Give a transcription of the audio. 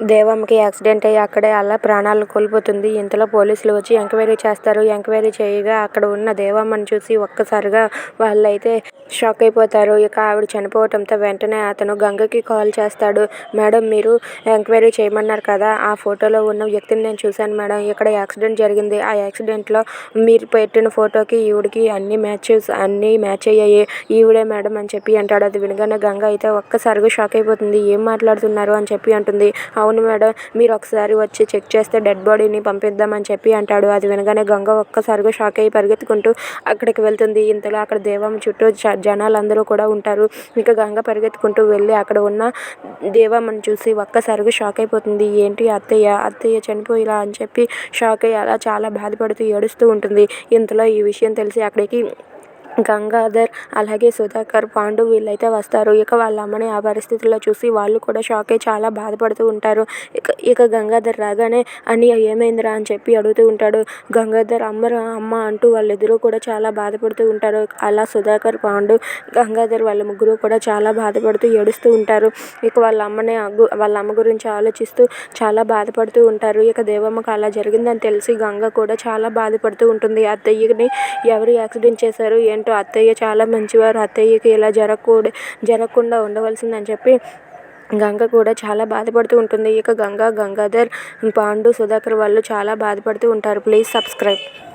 దేవమ్మకి accident అయ్యి అక్కడే అలా ప్రాణాలు కోల్పోతుంది. ఇంతలో పోలీసులు వచ్చి ఎంక్వైరీ చేస్తారు. ఎంక్వైరీ చేయగా అక్కడ ఉన్న దేవమ్మని చూసి ఒక్కసారిగా వాళ్ళైతే షాక్ అయిపోతారు. ఇక ఆవిడ చనిపోవటంతో వెంటనే అతను గంగకి కాల్ చేస్తాడు. మేడం మీరు ఎంక్వైరీ చేయమన్నారు కదా. ఆ ఫోటోలో ఉన్న వ్యక్తిని నేను చూశాను మేడం. ఇక్కడ యాక్సిడెంట్ జరిగింది. ఆ యాక్సిడెంట్లో మీరు పెట్టిన ఫోటోకి ఈవిడికి అన్ని మ్యాచెస్ అన్నీ మ్యాచ్ అయ్యాయి. ఈవిడే మేడం అని చెప్పి అంటాడు. అది వినగానే గంగ అయితే ఒక్కసారిగా షాక్ అయిపోతుంది. ఏం మాట్లాడుతున్నారు? అని చెప్పి అంటుంది. అవును మేడం మీరు ఒకసారి వచ్చి చెక్ చేస్తే డెడ్ బాడీని పంపిద్దామని చెప్పి అంటాడు. అది వినగానే గంగ ఒక్కసారిగా షాక్ అయ్యి పరిగెత్తుకుంటూ అక్కడికి వెళ్తుంది. ఇంతలో అక్కడ దేవం చుట్టూ చ జనాలందరూ కూడా ఉంటారు. ఇంకా గంగ పరిగెత్తుకుంటూ వెళ్ళి అక్కడ ఉన్న దేవమ్మని చూసి ఒక్కసారిగా షాక్ అయిపోతుంది. ఏంటి అత్తయ్య? అత్తయ్య చనిపోయిలా? అని చెప్పి షాక్ అయ్యి అలా చాలా బాధపడుతూ ఏడుస్తూ ఉంటుంది. ఇంతలో ఈ విషయం తెలిసి అక్కడికి గంగాధర్ అలాగే సుధాకర్ పాండు వీళ్ళైతే వస్తారు. ఇక వాళ్ళ అమ్మని ఆ పరిస్థితుల్లో చూసి వాళ్ళు కూడా షాక్ అయ్యి చాలా బాధపడుతూ ఉంటారు. ఇక ఇక గంగాధర్ రాగానే అన్నయ్య ఏమైందిరా? అని చెప్పి అడుగుతూ ఉంటాడు. గంగాధర్ అమ్మరా అమ్మ అంటూ వాళ్ళిద్దరూ కూడా చాలా బాధపడుతూ ఉంటారు. అలా సుధాకర్ పాండు గంగాధర్ వాళ్ళ ముగ్గురు కూడా చాలా బాధపడుతూ ఏడుస్తూ ఉంటారు. ఇక వాళ్ళ అమ్మని వాళ్ళ అమ్మ గురించి ఆలోచిస్తూ చాలా బాధపడుతూ ఉంటారు. ఇక దేవమ్మకు అలా జరిగిందని తెలిసి గంగ కూడా చాలా బాధపడుతూ ఉంటుంది. అత్తయ్యని ఎవరు యాక్సిడెంట్ చేశారు? ఏంటి? అత్తయ్య చాలా మంచివారు. అత్తయ్యకి ఇలా జరగకూడ జరగకుండా ఉండవలసిందని చెప్పి గంగ కూడా చాలా బాధపడుతూ ఉంటుంది. ఇక గంగ గంగాధర్ పాండు సుధాకర్ వాళ్ళు చాలా బాధపడుతూ ఉంటారు. Please subscribe.